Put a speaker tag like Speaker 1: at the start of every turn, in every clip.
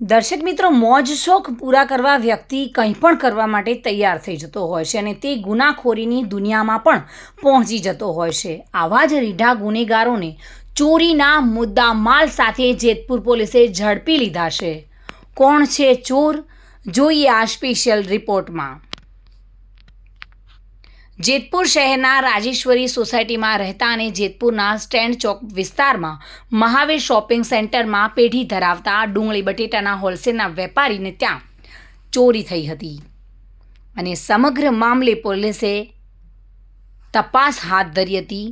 Speaker 1: દર્શક મિત્રો, મોજ, શોખ પૂરા કરવા વ્યક્તિ કંઈ પણ કરવા માટે તૈયાર થઈ જતો હોય છે અને તે ગુનાખોરીની દુનિયામાં પણ પહોંચી જતો હોય છે. આવા જ રીઢા ગુનેગારોને ચોરીના મુદ્દા માલ સાથે જેતપુર પોલીસે ઝડપી લીધા છે. કોણ છે ચોર? જોઈએ આ સ્પેશિયલ રિપોર્ટમાં. જેતપુર શહેરના રાજેશ્વરી સોસાયટીમાં રહેતા અને જેતપુરના સ્ટેન્ડ ચોક વિસ્તારમાં મહાવીર શોપિંગ સેન્ટરમાં પેઢી ધરાવતા ડુંગળી બટેટાના હોલસેલના વેપારીને ત્યાં ચોરી થઈ હતી. અને સમગ્ર મામલે પોલીસે તપાસ હાથ ધરી હતી,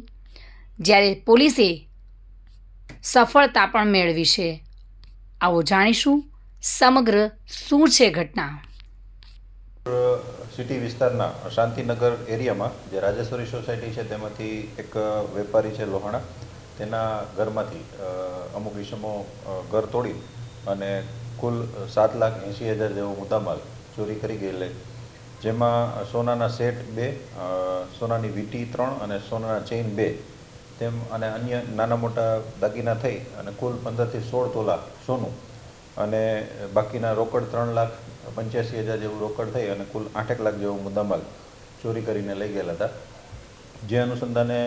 Speaker 1: જ્યારે પોલીસે સફળતા પણ મેળવી છે. આવો જાણીશું સમગ્ર શું છે ઘટના?
Speaker 2: સિટી વિસ્તારના શાંતિનગર એરિયામાં, જે રાજેશ્વરી સોસાયટી છે, તેમાંથી એક વેપારી છે લોહાણા. તેના ઘરમાંથી અમુક ઈસમો ઘર તોડી અને કુલ સાત લાખ એંસી હજાર જેવો મુદ્દામાલ ચોરી કરી ગયેલે. જેમાં સોનાના સેટ બે સોનાની વીટી ત્રણ અને સોનાના ચેઇન બે. તેમ અને અન્ય નાના મોટા દાગીના થઈ અને કુલ પંદરથી સોળ તોલા સોનું અને બાકીના રોકડ ત્રણ લાખ પંચ્યાસી હજાર જેવું રોકડ થઈ અને કુલ આઠેક લાખ જેવો મુદ્દામાલ ચોરી કરીને લઈ ગયેલા હતા. જે અનુસંધાને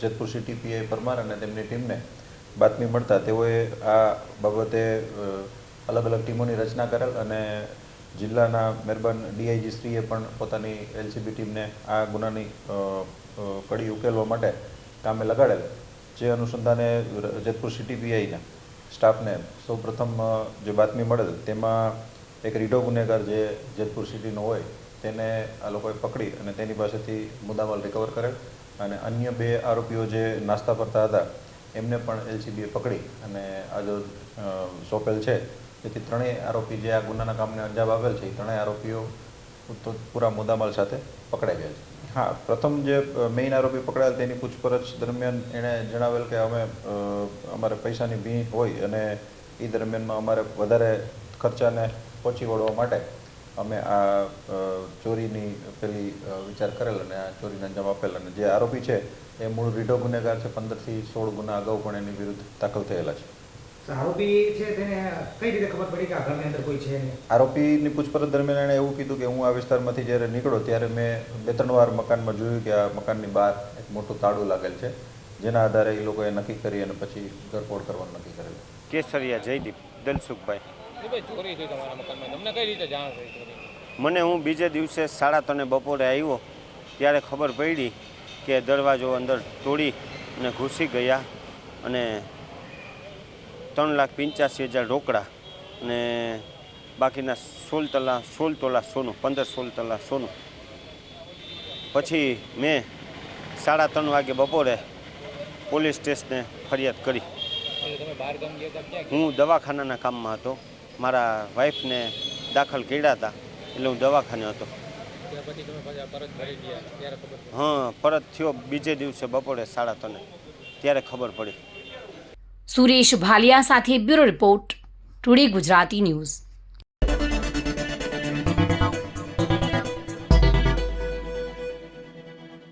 Speaker 2: જેતપુર સિટી પીઆઈ પરમાર અને તેમની ટીમને બાતમી મળતા તેઓએ આ બાબતે અલગ અલગ ટીમોની રચના કરેલ અને જિલ્લાના મહેરબાન ડીઆઈજી શ્રીએ પણ પોતાની એલસીબી ટીમને આ ગુનાની કડી ઉકેલવા માટે કામે લગાડેલ. જે અનુસંધાને જેતપુર સિટી પીઆઈના સ્ટાફને સૌપ્રથમ જે બાતમી મળેલ તેમાં એક રીઢો ગુનેગાર જે જેતપુર સિટીનો હોય, તેને આ લોકોએ પકડી અને તેની પાસેથી મુદ્દામાલ રિકવર કરેલ અને અન્ય બે આરોપીઓ જે નાસ્તા ફરતા હતા, એમને પણ એલસીબીએ પકડી અને આ જો સોંપેલ છે. જેથી ત્રણેય આરોપી જે આ ગુનાના કામને અંજામ આપેલ છે, એ ત્રણેય આરોપીઓ પૂરા મુદ્દામાલ સાથે પકડાઈ ગયા છે. હા, પ્રથમ જે મેઇન આરોપી પકડાયેલ તેની પૂછપરછ દરમિયાન એણે જણાવેલ કે અમે અમારે પૈસાની ભી હોય અને એ દરમિયાનમાં અમારે વધારે ખર્ચાને પહોંચી વળવા માટે અમે આ ચોરીની પેલી વિચાર કરેલ અને આ ચોરીને અંજામ આપેલ. અને જે આરોપી છે, એ મૂળ રીઢો ગુનેગાર છે, પંદરથી સોળ ગુના અગાઉ પણ એની વિરુદ્ધ દાખલ થયેલા છે.
Speaker 3: આરોપી છે તેને કઈ રીતે ખબર પડી કે આ ઘરની અંદર કોઈ છે
Speaker 2: આરોપીની પૂછપરછ દરમિયાન એણે એવું કીધું કે હું આ વિસ્તારમાંથી જ્યારે નીકળ્યો ત્યારે મેં બે ત્રણ વાર મકાનમાં જોયું કે આ મકાનની બહાર એક મોટું તાળું લાગેલ છે. જેના આધારે એ લોકોએ નક્કી કરી અને પછી ધરપોડ કરવાનું નક્કી કરેલું.
Speaker 4: કેસરિયા જયદીપ દલસુખભાઈ.
Speaker 5: એ ચોરી થઈ તમારા મકાનમાં. તમને કઈ રીતે જાણ થઈ
Speaker 4: મને હું બીજે દિવસે સાડા ત્રણે બપોરે આવ્યો ત્યારે ખબર પડી કે દરવાજો અંદર તોડી અને ઘૂસી ગયા અને ત્રણ લાખ પંચ્યાસી હજાર રોકડા અને બાકીના સોળ તલા, સોળ તોલા સોનું, પંદર સોળ તલા સોનું. પછી મેં સાડા ત્રણ વાગે બપોરે પોલીસ સ્ટેશને ફરિયાદ કરી. હું દવાખાનાના કામમાં હતો. મારા વાઈફને દાખલ કર્યા હતા એટલે હું દવાખાને હતો. હા, પરત થયો બીજે દિવસે બપોરે સાડા ત્રણે. ત્યારે ખબર પડી.
Speaker 1: સુરેશ ભાલિયા સાથે bureau report Today Gujarati News